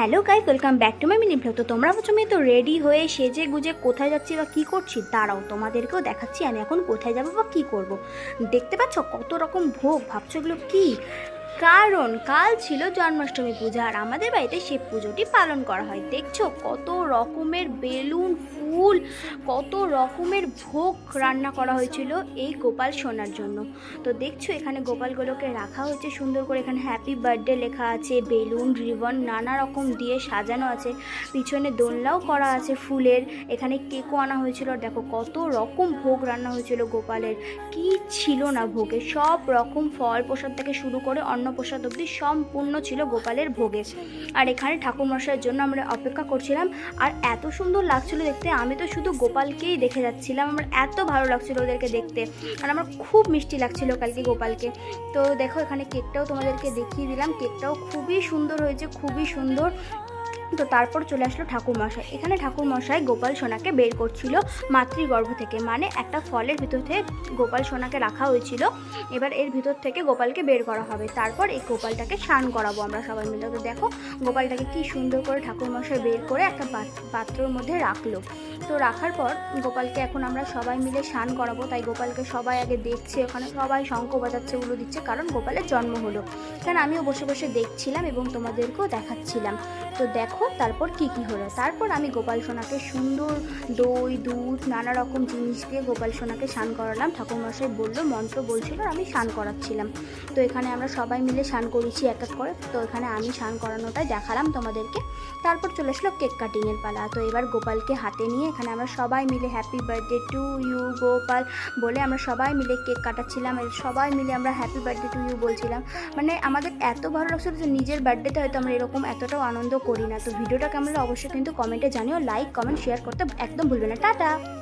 Hello guys welcome back to my mini blog. তো তোমরা বলছো প্রথমে তো রেডি হয়ে সেজে গুজে কোথায় যাচ্ছি বা কী করছি, দাঁড়াও, তোমাদেরকেও দেখাচ্ছি আমি এখন কোথায় যাব বা কী করব। দেখতে পাচ্ছ কত রকম ভোগ, ভাবছ এগুলো কী? কারণ কাল ছিল জন্মাষ্টমী পূজা আর আমাদের বাড়িতে সে পুজোটি পালন করা হয়। দেখছ কত রকমের বেলুন, ফুল কত রকমের ভোগ রান্না করা হয়েছিল এই গোপাল সোনার জন্য। তো দেখছ, এখানে গোপালগুলোকে রাখা হয়েছে সুন্দর করে। এখানে হ্যাপি বার্থডে লেখা আছে, বেলুন, রিবন, নানা রকম দিয়ে সাজানো আছে। পিছনে দোলনাও করা আছে ফুলের। এখানে কেকও আনা হয়েছিল। দেখো, কত রকম ভোগ রান্না হয়েছিল গোপালের। কি ছিল না ভোগে? সব রকম ফল প্রসাদ থেকে শুরু করে অন্নপ্রসাদ অবধি সম্পূর্ণ ছিল গোপালের ভোগে। আর এখানে ঠাকুরমশাইয়ের জন্য আমরা অপেক্ষা করছিলাম। আর এত সুন্দর লাগছিল দেখতে। আমি তো শুধু গোপালকেই দেখে যাচ্ছিলাম। আমার এত ভালো লাগছিল ওদেরকে দেখতে। আর আমার খুব মিষ্টি লাগছিল কালকে গোপালকে। তো দেখো, এখানে কেকটাও তোমাদেরকে দেখিয়ে দিলাম। কেকটাও খুবই সুন্দর হয়েছে, খুবই সুন্দর। তো তারপর চলে আসলো ঠাকুরমশাই। এখানে ঠাকুরমশাই গোপাল সোনাকে বের করছিল মাতৃগর্ভ থেকে। মানে একটা ফলের ভিতর থেকে গোপাল সোনাকে রাখা হয়েছিল। এবার এর ভিতর থেকে গোপালকে বের করা হবে। তারপর এই গোপালটাকে স্নান করাবো আমরা সবাই মিলে। তো দেখো, গোপালটাকে কি সুন্দর করে ঠাকুরমশাই বের করে একটা পাত- পাত্রর মধ্যে রাখল। তো রাখার পর গোপালকে এখন আমরা সবাই মিলে স্নান করাবো। তাই গোপালকে সবাই আগে দেখছে, ওখানে সবাই শঙ্খ বাজাচ্ছে উলো দিচ্ছে, কারণ গোপালের জন্ম হলো। কারণ আমিও বসে বসে দেখছিলাম এবং তোমাদেরকেও দেখাচ্ছিলাম। তো দেখো তারপর কি কি হলো। তারপর আমি গোপাল সোনাকে সুন্দর দই, দুধ, নানা রকম জিনিস দিয়ে গোপাল সোনাকে স্নান করালাম। ঠাকুরমশাই বলল, মন্ত্র বলছিল, আমি স্নান করাচ্ছিলাম। তো এখানে আমরা সবাই মিলে স্নান করেছি এক এক করে। তো এখানে আমি স্নান করানোটাই দেখালাম তোমাদেরকে। তারপর চলে আসলো কেক কাটিংয়ের পালা। তো এবার গোপালকে হাতে নিয়ে এখানে আমরা সবাই মিলে happy birthday to you Gopal বলে আমরা সবাই মিলে কেক কাটাচ্ছিলাম সবাই মিলে আমরা হ্যাপি বার্থডে টু ইউ বলছিলাম। মানে আমাদের এত ভালো লাগছিল যে নিজের বার্থডেতে হয়তো আমরা এরকম এতটাও আনন্দ করি না। তো ভিডিওটা কেমন অবশ্যই কিন্তু কমেন্টে জানিও লাইক কমেন্ট শেয়ার করতে একদম ভুলবে না। টাটা!